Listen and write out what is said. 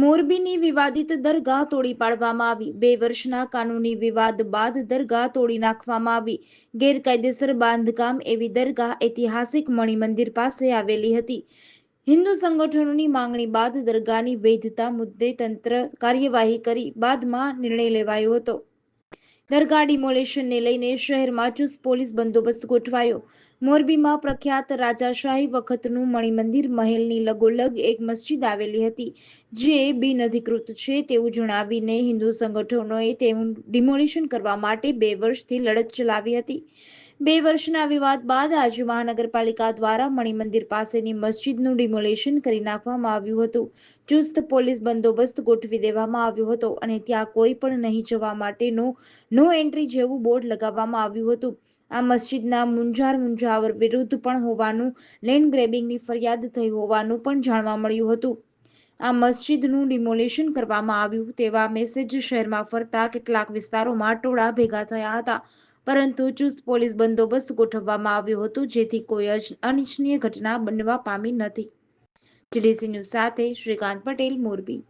મોરબીની વિવાદિત દરગાહ તોડી પાડવામાં આવી. બે વર્ષના કાનૂની વિવાદ બાદ દરગાહ તોડી નાખવામાં આવી. ગેરકાયદેસર બાંધકામ એવી દરગાહ ઐતિહાસિક મણિમંદિર પાસે આવેલી હતી. હિન્દુ સંગઠનોની માંગણી બાદ દરગાહની વૈધતા મુદ્દે તંત્ર કાર્યવાહી કરી બાદમાં નિર્ણય લેવાયો હતો. દરગાહ ડિમોલેશનને લઈને શહેરમાં ચુસ્ત પોલીસ બંદોબસ્ત ગોઠવાયો. મોરબીમાં પ્રખ્યાત રાજાશાહી વખતનું મણિમંદિર મહેલની લગોલગ એક મસ્જિદ આવેલી હતી, જે બિનઅધિકૃત છે તેવું જણાવીને હિન્દુ સંગઠનોએ તેનું ડિમોલિશન કરવા માટે બે વર્ષથી લડત ચલાવી હતી. બે વર્ષના વિવાદ બાદ આજે મહાનગરપાલિકા દ્વારા મણિમંદિર પાસેની મસ્જિદનું ડિમોલેશન કરી નાખવામાં આવ્યું હતું. ચુસ્ત પોલીસ બંદોબસ્ત ગોઠવી દેવામાં આવ્યો હતો અને ત્યાં કોઈ પણ નહીં જવા માટેનું નો એન્ટ્રી જેવું બોર્ડ લગાવવામાં આવ્યું હતું. આ મસ્જિદના મુંજાર મુંજાવર વિરુદ્ધ પણ હોવાનું, લેન્ડ ગ્રેબિંગની ફરિયાદ થઈ હોવાનું પણ જાણવા મળ્યું હતું. આ મસ્જિદનું ડિમોલિશન કરવામાં આવ્યું તેવા મેસેજ શહેરમાં ફરતા કેટલાક વિસ્તારોમાં ટોળા ભેગા થયા હતા. પરંતુ ચુસ્ત પોલીસ બંદોબસ્ત ગોઠવવામાં આવ્યો હતો, જેથી કોઈ અનિચ્છનીય ઘટના બનવા પામી નથી. જીડીસી ન્યૂઝ સાથે શ્રીકાંત પટેલ, મોરબી.